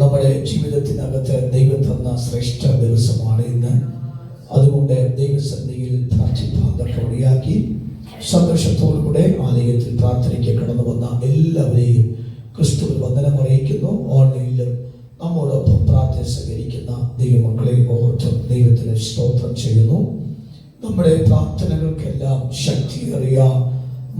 നമ്മുടെ ജീവിതത്തിനകത്ത് ദൈവം തന്ന ശ്രേഷ്ഠ ദിവസമാണ് ഇന്ന്. അതുകൊണ്ട് ദൈവസന്ധിയിൽ പ്രാർത്ഥിപ്പാൻ സന്തോഷത്തോടു സന്തോഷത്തോടുകൂടെ ആലയത്തിൽ പ്രാർത്ഥനയ്ക്ക് കടന്നു വന്ന എല്ലാവരെയും ക്രിസ്തുവിൽ വന്ദനം അറിയിക്കുന്നു. ഓൺലൈനിലും നമ്മോടൊപ്പം പ്രാർത്ഥന സ്വീകരിക്കുന്ന ദൈവമക്കളെ ഓർത്ത് ദൈവത്തിന് സ്തോത്രം ചെയ്യുന്നു. നമ്മുടെ പ്രാർത്ഥനകൾക്കെല്ലാം ശക്തിയേറിയ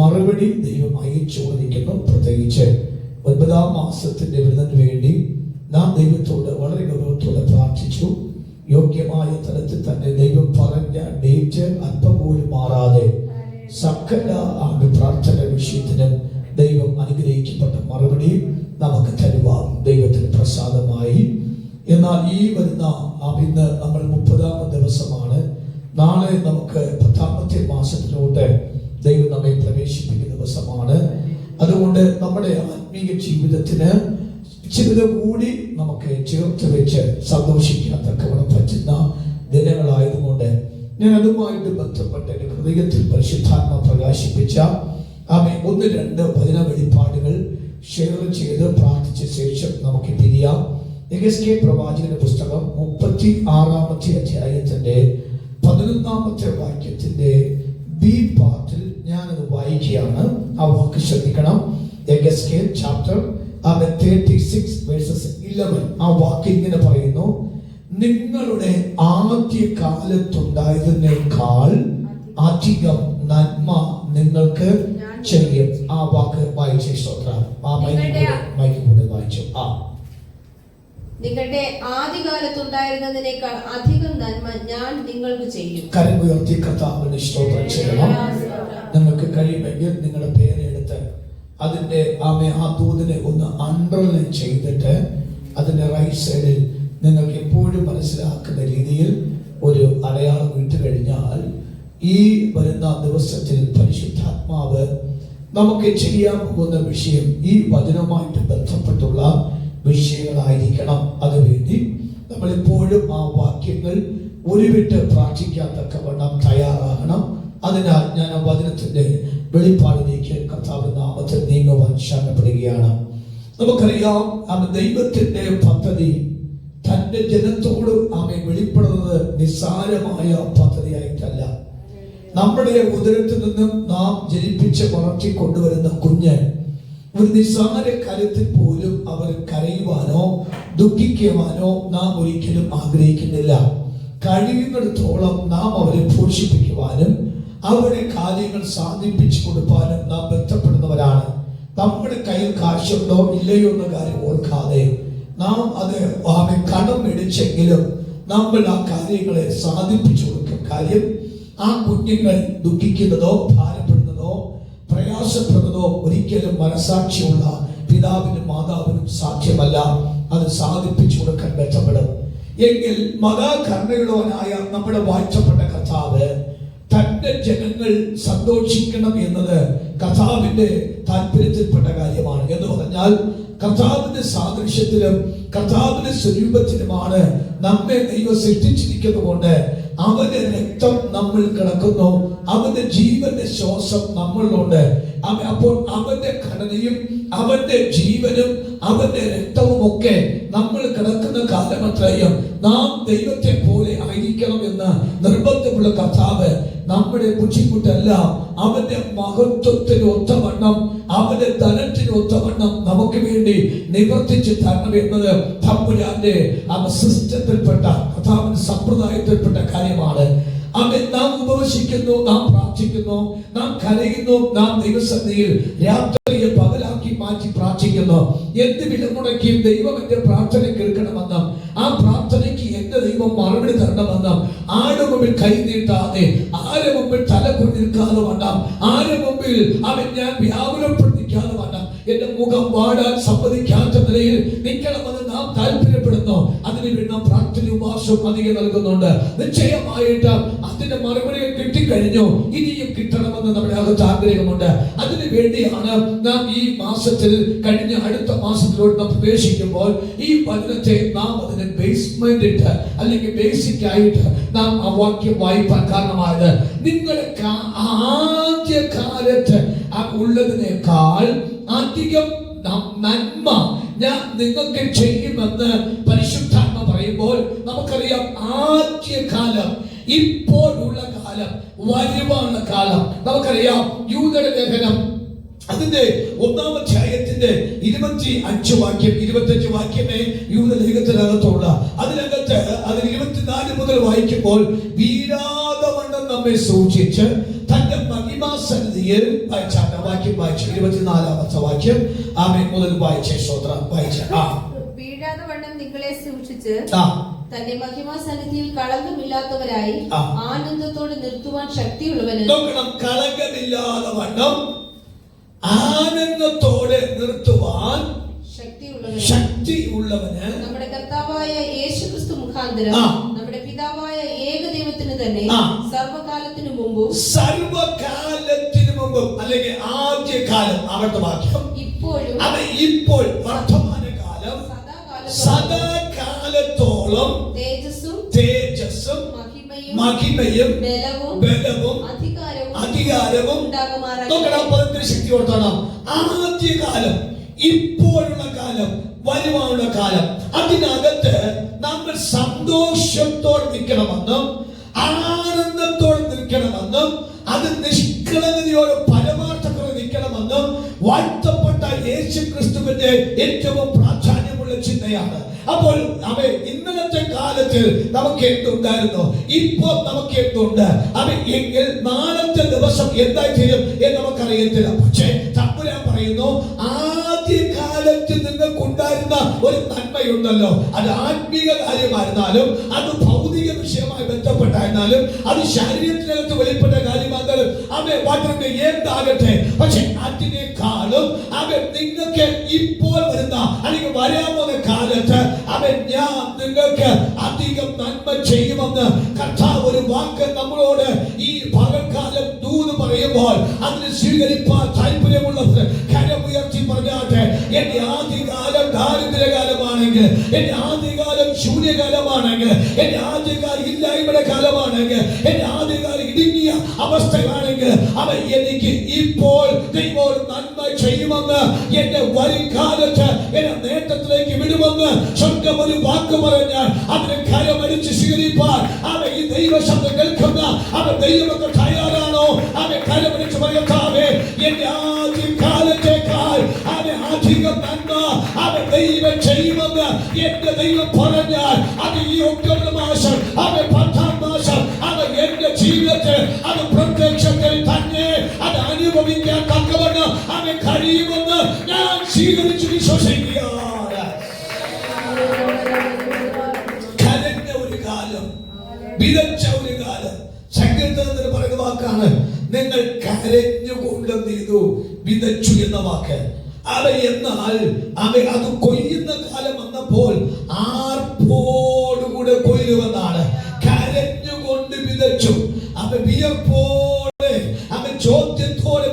മറുപടി ദൈവം അയച്ചു കൊടുക്കുന്നു പ്രത്യേകിച്ച് ഒൻപതാം മാസത്തിന്റെ വിരുന്നതിന് വേണ്ടി നാം ദൈവത്തോട് വളരെ ഗൗരവത്തോടെ പ്രാർത്ഥിച്ചു. യോഗ്യമായ തലത്തിൽ തന്നെ ദൈവം പറഞ്ഞ ഡേറ്റ് അല്പം പോലും മാറാതെ സകല ആണ്ട് പ്രാർത്ഥന വിഷയത്തിന് ദൈവം അനുഗ്രഹിക്കപ്പെട്ട മറുപടി നമുക്ക് തരുവാൻ ദൈവത്തിന് പ്രസാദമായി. എന്നാൽ ഈ വരുന്ന അഭിന്ന് നമ്മൾ മുപ്പതാമത് ദിവസമാണ്. നാളെ നമുക്ക് പത്താമത്തെ മാസത്തിലോട്ട് ദൈവം നമ്മെ പ്രവേശിപ്പിക്കുന്ന ദിവസമാണ്. അതുകൊണ്ട് നമ്മുടെ ആത്മീയ ജീവിതത്തിന് ചിലത് കൂടി നമുക്ക് ചേർത്ത് വെച്ച് സന്തോഷിക്കാൻ തക്കവണ്ണം പറ്റുന്ന ദിനങ്ങളായതുകൊണ്ട് ഞാൻ അതുമായിട്ട് ബന്ധപ്പെട്ട എന്റെ ഹൃദയത്തിൽ പരിശുദ്ധാത്മ പ്രകാശിപ്പിച്ച ആമെ ഒന്ന് രണ്ട് ഭജന വെളിപ്പാടുകൾ ഷെയർ ചെയ്ത് പ്രാർത്ഥിച്ച ശേഷം നമുക്ക് പിരിയാം എസ് കെ പ്രവാചകന്റെ പുസ്തകം മുപ്പത്തി ആറാമത്തെ അധ്യായത്തിന്റെ പതിനൊന്നാമത്തെ വാക്യത്തിന്റെ ബി പാർട്ടിൽ ഞാനത് വായിക്കുകയാണ്. ആ വാക്ക് ശ്രദ്ധിക്കണം. എഗസ് K chapter thirty six verses eleven ആ വാക്ക് ഇങ്ങനെ പറയുന്നു നിങ്ങളുടെ ആദ്യ കാലത്തുണ്ടായതിനേക്കാൾ അധികം നന്മ നിങ്ങൾക്ക് ചെയ്യും. ആ വാക്ക് വായിച്ച സ്തോത്രം. ആ മൈക്കിലൂടെ വായിച്ചു. ആ. നിങ്ങളുടെ ആദ്യകാലത്തുണ്ടായിരുന്നതിനേക്കാൾ അധികം നന്മ ഞാൻ നിങ്ങൾക്ക് ചെയ്യും. കരം ഉയർത്തി കർത്താവിന് സ്തോത്രം ചെയ്യണം. നിങ്ങൾക്ക് കഴിയുമെങ്കിൽ നിങ്ങളുടെ പേരെടുത്ത് അതിന്റെ ആമെ ആ തൂതിനെ ഒന്ന് അണ്ടർലൈൻ ചെയ്തിട്ട് അതിന്റെ റൈറ്റ് സൈഡിൽ നിങ്ങൾക്ക് എപ്പോഴും മനസ്സിലാക്കുന്ന രീതിയിൽ ഒരു അടയാളം ഇട്ട് കഴിഞ്ഞാൽ ഈ വരുന്ന ദിവസത്തിൽ പരിശുദ്ധാത്മാവ് നമുക്ക് ചെയ്യാൻ പോകുന്ന വിഷയം ഈ വചനവുമായിട്ട് ബന്ധപ്പെട്ടുള്ള വിഷയങ്ങളായിരിക്കണം. അതുവേണ്ടി നമ്മൾ എപ്പോഴും ആ വാക്യങ്ങൾ ഒരുവിട്ട് പ്രാർത്ഥിക്കാൻ തക്കവണ്ണം തയ്യാറാകണം. അതിനാൽ ഞാൻ ആ വചനത്തിന്റെ വെളിപ്പാടിലേക്ക് കർത്താവ് നാമത്തിൽ നീങ്ങുവാൻ ശരണപ്പെടുകയാണ്. നമുക്കറിയാം അവൻ ദൈവത്തിന്റെ പദ്ധതി തന്റെ ജനത്തോട് ആമെ വെളിപ്പെടുന്നത് നിസ്സാരമായ പദ്ധതിയായിട്ടല്ല. നമ്മുടെ ഉദരത്തിൽ നിന്നും നാം ജനിപ്പിച്ച് വളർത്തി കൊണ്ടുവരുന്ന കുഞ്ഞ് ഒരു നിസ്സാര കാര്യത്തിൽ പോലും അവർ കരയുവാനോ ദുഃഖിക്കുവാനോ നാം ഒരിക്കലും ആഗ്രഹിക്കുന്നില്ല. കഴിയുന്നിടത്തോളം നാം അവരെ പോഷിപ്പിക്കുവാനും അവരുടെ കാര്യങ്ങൾ സാധിപ്പിച്ചു കൊടുക്കാനും നാം ബന്ധപ്പെടുന്നവരാണ്. നമ്മുടെ കയ്യിൽ കാശുണ്ടോ ഇല്ലയോ എന്ന കാര്യം ഓർക്കാതെ നാം അത് ആമെ കടം മേടിച്ചെങ്കിലും നമ്മൾ ആ കാര്യങ്ങളെ സാധിപ്പിച്ചു കൊടുക്കും. കാര്യം ആ കുഞ്ഞുങ്ങൾ ദുഃഖിക്കുന്നതോ ഭാരപ്പെടുന്നതോ പ്രയാസപ്പെടുന്നതോ ഒരിക്കലും മനസാക്ഷിയുള്ള പിതാവിനും മാതാവിനും സാധ്യമല്ല. അത് സാധിപ്പിച്ചു കൊടുക്കാൻ ബന്ധപ്പെടും. എങ്കിൽ മതാകർണയുള്ളവനായ നമ്മുടെ വാഴ്ചപ്പെട്ട കഥാവ് തന്റെ ജനങ്ങൾ സന്തോഷിക്കണം എന്നത് കഥാവിന്റെ താല്പര്യത്തിൽപ്പെട്ട കാര്യമാണ് എന്ന് പറഞ്ഞാൽ കർത്താവിന്റെ സാദൃശ്യത്തിലും കർത്താവിന്റെ സ്വരൂപത്തിലുമാണ് നമ്മെ ദൈവം സൃഷ്ടിച്ചിരിക്കുന്നത് കൊണ്ട് അവന്റെ രക്തം നമ്മൾ കിടക്കുന്നു. അവന്റെ ജീവന്റെ ശ്വാസം നമ്മളിലുണ്ട്. അപ്പോൾ അവന്റെ ഘടനയും അവന്റെ ജീവനും അവന്റെ രക്തവും ഒക്കെ നമ്മൾ കിടക്കുന്ന കാലമത്രയും നാം ദൈവത്തെ പോലെ ആയിരിക്കണം എന്ന് നിർബന്ധമുള്ള കർത്താവ് നമ്മുടെ ബുദ്ധിമുട്ടല്ല അവന്റെ മഹത്വത്തിന് ഒത്തവണ്ണം അവന്റെ ധനത്തിന് ഒത്തവണ്ണം നമുക്ക് വേണ്ടി നിവർത്തിച്ച് തരണം എന്നത് തമ്പുരാന്റെ അവ സിസ്റ്റത്തിൽപ്പെട്ട കഥാവിന്റെ സമ്പ്രദായത്തിൽപ്പെട്ട കാര്യമാണ്. അവൻ നാം ഉപവസിക്കുന്നു നാം പ്രാർത്ഥിക്കുന്നു നാം കരയുന്നു നാം ദൈവസന്നിധിയിൽ രാത്രിയെ പകലാക്കി മാറ്റി പ്രാർത്ഥിക്കുന്നു. എന്ത് വില മുടക്കിയും ദൈവം എന്റെ പ്രാർത്ഥന കേൾക്കണമെന്നും ആ പ്രാർത്ഥനയ്ക്ക് എന്റെ ദൈവം മറുപടി തരണമെന്നും ആരുടെ മുമ്പിൽ കൈ നീട്ടാതെ ആരുടെ മുമ്പിൽ തല കൊണ്ടിരിക്കാതെ വേണ്ട ആരുടെ മുമ്പിൽ അവൻ ഞാൻ വ്യാകുലപ്പെട്ടിരിക്കാതെ എന്റെ മുഖം വാടാൻ സമ്മതിക്കാത്ത നിലയിൽ നിൽക്കണമെന്ന് നാം താല്പര്യപ്പെടുന്നു. അതിന് വേണ്ടി നാം പ്രാർത്ഥന ഉപവാസവും അധികം നൽകുന്നുണ്ട്. നിശ്ചയമായിട്ട് അതിന്റെ മറുപടി കിട്ടിക്കഴിഞ്ഞു. ഇനിയും കിട്ടണമെന്ന് നമ്മുടെ അകത്ത് ആഗ്രഹമുണ്ട്. അതിനു വേണ്ടിയാണ് നാം ഈ മാസത്തിൽ കഴിഞ്ഞ അടുത്ത മാസത്തിലോട്ട് നാം പ്രവേശിക്കുമ്പോൾ ഈ വചനത്തെ നാം അതിന് ബേസ്മെന്റ് ഇട്ട് അല്ലെങ്കിൽ ബേസിക് ആയിട്ട് നാം ആ വാക്യം വായിപ്പാൻ കാരണമായത്. നിങ്ങളുടെ ആദ്യ കാലത്ത് ആ ഉള്ളതിനേക്കാൾ അധികം നന്മ ഞാൻ നിങ്ങൾക്ക് ചെയ്യുമെന്ന് പരിശുദ്ധാത്മ പറയുമ്പോൾ നമുക്കറിയാം ആദ്യകാലം ഇപ്പോഴുള്ള കാലം വരുവാണ് കാലം. നമുക്കറിയാം യൂതയുടെ ലേഖനം അതിന്റെ ഒന്നാം അധ്യായത്തിന്റെ ഇരുപത്തി അഞ്ച് വാക്യം ഇരുപത്തഞ്ച് വാക്യമേ യൂതലേഖത്തിനകത്തുള്ള അതിനകത്ത് അതിൽ ഇരുപത്തിനാല് മുതൽ വായിക്കുമ്പോൾ വീരാതവണ്ണം നമ്മെ സൂക്ഷിച്ച് തന്റെ മഹിമാസന്നിധിയിൽ വായിച്ചാണ് വാക്യം വായിച്ചു ഇരുപത്തിനാലാമത്തെ വാക്യം ആമേ മുതൽ വായിച്ചേ ശ്രോത്ര വായിച്ച. ആ. വീഴാതെ വണ്ണം നിങ്ങളെ സൂക്ഷിച്ച് ആ. തന്റെ മഹിമാ സന്നിധിയിൽ കളങ്കമില്ലാത്തവരായി ആ. ആനന്ദത്തോടെ നിർത്തുവാൻ ശക്തിയുള്ളവന് നോക്കണം. കളങ്കമില്ലാതെ വണ്ണം ആനന്ദത്തോടെ നിർത്തുവാൻ ശക്തിയുള്ളവന് ശക്തി ഉള്ളവന് നമ്മുടെ കർത്താവായ യേശു ക്രിസ്തു മുഖാന്തരം. നമ്മുടെ പിതാവായ ഏകദൈവത്തിന് തന്നെ. സർവകാലത്തിനു മുമ്പും സർവകാലത്തിനു മുമ്പ് അല്ലെങ്കിൽ ആദ്യകാലം അവരുടെ വാക്യം ഇപ്പോഴും അവ ഇപ്പോൾ വർത്തമാനകാലം. സദാകാലം സദാകാലത്തോളം തേജസ്സും തേജസ്സും മഹിമയും ബലവും അധികാരവും. നോക്കണം പദത്തിന് ശക്തി കൊടുത്തോണം. ആദ്യകാലം ഇപ്പോഴുള്ള കാലം വരുവാനുള്ള കാലം. അതിനകത്ത് നമ്മൾ സന്തോഷത്തോടെ നിൽക്കണമെന്നും ആനന്ദത്തോടെ നിൽക്കണമെന്നും അത് നിഷ്കളങ്കതയോടെ പരമാർത്ഥത്തിൽ നിൽക്കണമെന്നും വാഴ്ത്തപ്പെട്ട യേശു ക്രിസ്തുവിന്റെ ഏറ്റവും പ്രാധാന്യമുള്ള ചിന്തയാണ്. അപ്പോൾ അവ ഇന്നലത്തെ കാലത്തിൽ നമുക്ക് എന്തുണ്ടായിരുന്നു? ഇപ്പോൾ നമുക്ക് എന്തുണ്ട്? അവ എങ്കിൽ നാളത്തെ ദിവസം എന്താ ചെയ്യും എന്ന് നമുക്കറിയത്തില്ല. പക്ഷേ തമ്പുരാൻ പറയുന്നു കാലത്ത് നിങ്ങൾക്കുണ്ടായിരുന്ന ഒരു നന്മയുണ്ടല്ലോ. അത് ആത്മീക കാര്യമായിരുന്നാലും അത് ഭൗതിക വിഷയമായി ബന്ധപ്പെട്ടായിരുന്നാലും അത് ശരീരത്തിനകത്ത് വെളിപ്പെട്ട കാര്യമാകും അവൻ വാട്ടിന്റെ എന്താകട്ടെ പക്ഷെ അതിനേക്കാളും അവൻ നിങ്ങൾക്ക് ഇപ്പോൾ വരുന്ന അല്ലെങ്കിൽ വരാൻ പോകുന്ന കാലത്ത് അവൻ ഞാൻ നിങ്ങൾക്ക് അധികം നന്മ ചെയ്യുമെന്ന് കർത്താവ് ഒരു വാക്ക് നമ്മളോട് ഈ പകൽക്കാലം ദൂത് പറയുമ്പോൾ അതിന് സ്വീകരിപ്പാൻ താല്പര്യമുള്ളവർ ദാരിദ്ര്യകാലമാണെങ്കിൽ എന്റെ ആദ്യകാലം ശൂന്യകാലമാണെങ്കിൽ എന്റെ ആദ്യകാലം ഇല്ലായ്മയുടെ കാലമാണെങ്കിൽ എന്റെ ആദ്യകാലം ഇടുങ്ങിയ അവസ്ഥയാണെങ്കിൽ അവൻ എനിക്ക് ഇപ്പോൾ ദൈവം നന്മ ചെയ്യുമെന്ന് എന്റെ വരിക്കാലത്ത് എന്റെ നേട്ടത്തിലേക്ക് വിടുമെന്ന് സ്വർഗം ഒരു വാക്ക് പറഞ്ഞാൽ അതിന് കരമരിച്ച് സ്വീകരിപ്പാൻ. അവൻ ഈ ദൈവ ശബ്ദം കേൾക്കുന്ന അവൻ ദൈവമൊക്കെ തയ്യാറാണോ? അവൻ കരമരിച്ച് വിശ്വസിക്കുകയാണ് കരഞ്ഞ ഒരു കാലം വിതച്ച ഒരു കാലം സങ്കീർത്തനത്തിൽ പറയുന്ന വാക്കാണ് നിങ്ങൾ കരഞ്ഞുകൊണ്ട് ചെയ്തു വിതച്ചു എന്ന വാക്ക്. അവ എന്നാൽ അവ അത് കൊയ്യുന്ന കാലം വന്നപ്പോൾ ആർപ്പോടുകൂടെ കൊയ്യുമെന്നാണ്. കരഞ്ഞുകൊണ്ട് വിതച്ചു. അവ വിയപ്പോടെ അവൻ ചോദ്യത്തോടെ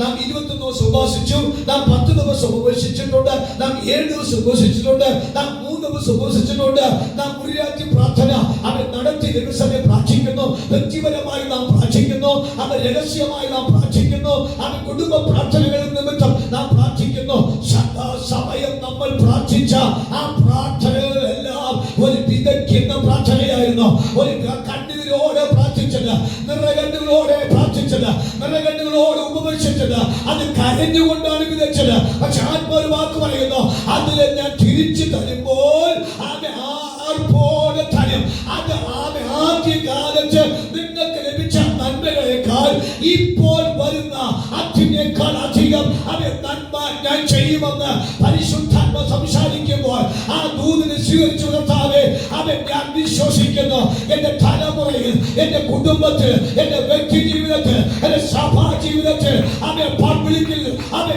നാം ഇരുപത്തൊന്ന് ദിവസം ഉപവസിച്ചു നാം പത്ത് ദിവസം ഉപവസിച്ചിട്ടുണ്ട് നാം ഏഴ് ദിവസം ഉപവസിച്ചിട്ടുണ്ട് നാം മൂന്ന് ദിവസം ഉപവസിച്ചിട്ടുണ്ട്. നാം മുറിയാറ്റി പ്രാർത്ഥന അവൻ നടത്തി ദിവസമേ പ്രാർത്ഥിക്കുന്നു. വ്യക്തിപരമായി നാം പ്രാർത്ഥിക്കുന്നു അവൻ രഹസ്യമായി നാം പ്രാർത്ഥിക്കുന്നു അവൻ കുടുംബ പ്രാർത്ഥനകളിൽ നിമിത്തം നാം പ്രാർത്ഥിക്കുന്നു. സമയം നമ്മൾ പ്രാർത്ഥിച്ച ആ പ്രാർത്ഥനകളെല്ലാം ഒരു വിതയ്ക്കുന്ന പ്രാർത്ഥനയായിരുന്നു. ഒരു കണ്ണീരോടെ പ്രാർത്ഥിച്ചത് നിറകണ്ണുകളോടെ പ്രാർത്ഥിച്ചത് നിറകണ്ണുകളോടെ ഉപവസിച്ചത് അത് കരഞ്ഞുകൊണ്ടാണ് വിതച്ചത് പക്ഷെ ഒരു വാക്ക് പറയുന്നു അതിൽ ഞാൻ തിരിച്ചു തരുമ്പോൾ ആമെ ആർപ്പോടെ തരും. അത് ആമെ ആദ്യ കാലത്ത് നിങ്ങൾക്ക് ലഭിച്ച നന്മകളെക്കാൾ ഇപ്പോൾ വരുന്ന അതിനേക്കാൾ അധികം അവൻ നന്മ എന്റെ തലമുറയിൽ എന്റെ കുടുംബത്തിൽ എന്റെ വ്യക്തി ജീവിതത്തിൽ എന്റെ സഭാ ജീവിതത്തിൽ അവൻ പബ്ലിക്കിൽ അവൻ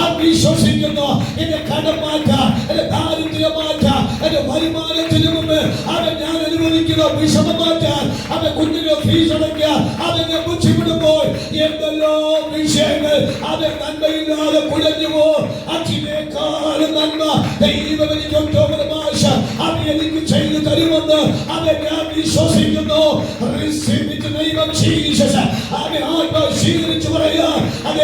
അവൻ വിശ്വസിക്കുന്നു എന്റെ കടം മാറ്റാൻ എന്റെ ദാരിദ്ര്യം മാറ്റാൻ എന്റെ വരുമാനത്തിന് മുമ്പ് അവൻ ഞാൻ അനുഭവിക്കുന്ന. വിഷമം മാറ്റാൻ അവൻ കുഞ്ഞിനെ ഫീസ് അടയ്ക്കുക. അവനെ ബുദ്ധിമുട്ടുമ്പോൾ എന്തെല്ലോ വിഷയങ്ങൾ അവൻ നന്മയില്ലാതെ കുഴഞ്ഞുപോ അതിനേക്കാളും നന്മ ദൈവം എനിക്ക് ഒക്ടോബർ അവൻ എനിക്ക് ചെയ്തു തരുമെന്ന് അവൻ ഞാൻ വിശ്വസിക്കുന്നു. ദൈവം it in ആത്മ ശീലിച്ചു പറയുക. അവൻ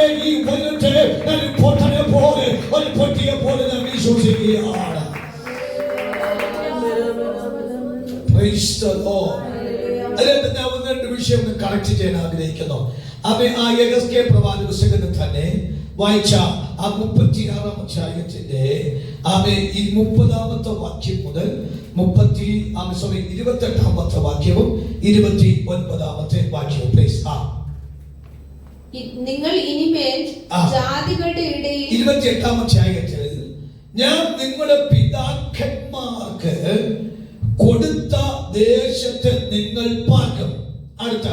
കറക്റ്റ് ചെയ്യാൻ ആഗ്രഹിക്കുന്നു. അവൻ ആ യഗസ്കേ പ്രവാചക പുസ്തകത്തിൽ തന്നെ വായിച്ച ആ മുപ്പത്തിയാറാം അധ്യായത്തിന്റെ ആമെ ഈ മുപ്പതാമത്തെ വാക്യം മുതൽ മുപ്പത്തി സോറി ഇരുപത്തെട്ടാമത്തെ വാക്യവും ഇരുപത്തി ഒൻപതാമത്തെ വാക്യവും. പ്ലീസ് ആ. നിങ്ങൾ ഇനിമേൽ. ജാതികളുടെ ഇടയിൽ ഇരുപത്തിയെട്ടാം അധ്യായത്തിൽ ഞാൻ നിങ്ങളുടെ പിതാക്കന്മാർക്ക് കൊടുത്ത ദേശത്ത് നിങ്ങൾ പാർക്കും. അടുത്ത.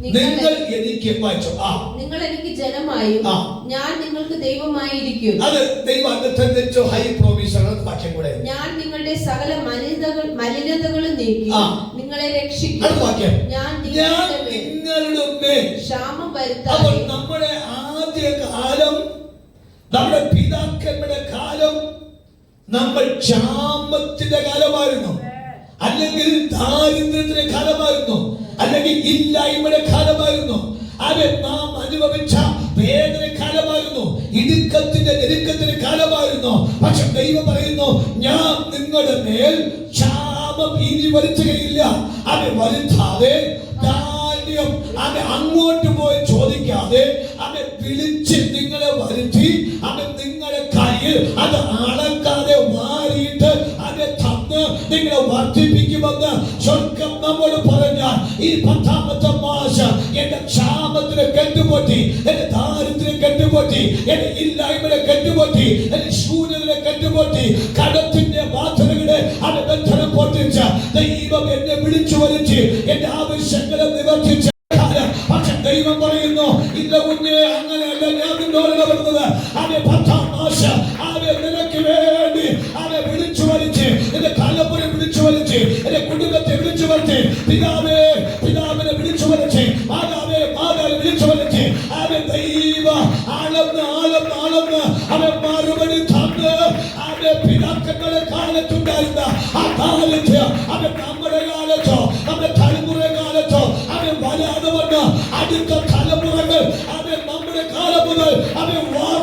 നിങ്ങൾ- എനിക്ക് വായിച്ചു. ആ. നിങ്ങൾ എനിക്ക് ജനമായും. ഞാൻ നിങ്ങൾക്ക് ദൈവമായിരിക്കും. അത് ദൈവം അന്നത്തെ ഹൈ പ്രോവിസൺ വാക്യം കൂടെ. ഞാൻ നിങ്ങളുടെ സകല മലിനതകൾ മലിനതകളും നീക്കി. നിങ്ങളെ രക്ഷിക്കും. അടുത്ത വാക്യം. ഞാൻ നിങ്ങളുടെ മേൽ ക്ഷാമം ക്ഷാമം അപ്പോൾ നമ്മുടെ ആദ്യ കാലം നമ്മുടെ പിതാക്കന്മാരുടെ കാലം നമ്മൾ ക്ഷാമത്തിന്റെ കാലമായിരുന്നു. അല്ലെങ്കിൽ ദാരിദ്ര്യത്തിന്റെ കാലമായിരുന്നു. അല്ലെങ്കിൽ ഇല്ലായ്മയുടെ കാലമായിരുന്നു. അത് നാം അനുഭവിച്ച വേദന കാലമായിരുന്നു. ഇടുക്കത്തിന്റെ ഞെരുക്കത്തിന്റെ കാലമായിരുന്നു. പക്ഷെ ദൈവം പറയുന്നു ഞാൻ നിങ്ങളുടെ മേൽ ക്ഷാമം ഇനി വരുത്തുകയില്ല. അത് വരുത്താതെ അവൻ അങ്ങോട്ട് പോയി ചോദിക്കാതെ അവൻ വിളിച്ച് നിങ്ങളെ വരുത്തി അവൻ നിങ്ങളുടെ കയ്യിൽ അത് അളക്കാതെ മാറിയിട്ട് അവൻ തന്ന് നിങ്ങളെ വർദ്ധിപ്പിക്കുമെന്ന് സ്വർഗം നമ്മോട് പറഞ്ഞ ഈ പത്താമത്തെ മാസം എന്റെ ക്ഷാമത്തിന് കെട്ടുപൊട്ടി എന്റെ ദാരിദ്ര്യം കെട്ടുപൊട്ടി എന്റെ ഇല്ലായ്മയെ കെട്ടുപൊട്ടി എന്റെ ശൂന്യതയെ കെട്ടുപൊട്ടി കടത്തിന്റെ അവൻ ബന്ധനം പൊട്ടിച്ച ദൈവം എന്നെ വിളിച്ചു വലിച്ച് എന്റെ ആവശ്യങ്ങളെ നിവർത്തിച്ച. പക്ഷെ ദൈവം പറയുന്നു ഇല്ല കുഞ്ഞെ അങ്ങനെയല്ല ഞാൻ നിന്നോട് പിതാക്കന്മാരുടെ കാലത്തുണ്ടായിരുന്ന ആ കാലത്ത് അവൻ നമ്മുടെ കാലത്തോ നമ്മുടെ തലമുറ കാലത്തോ അവൻ വരാതെ വന്ന അടുത്ത തലമുറകൾ അവൻ നമ്മുടെ കാലം മുതൽ അവൻ അവൻ പ്രാപിക്കുന്ന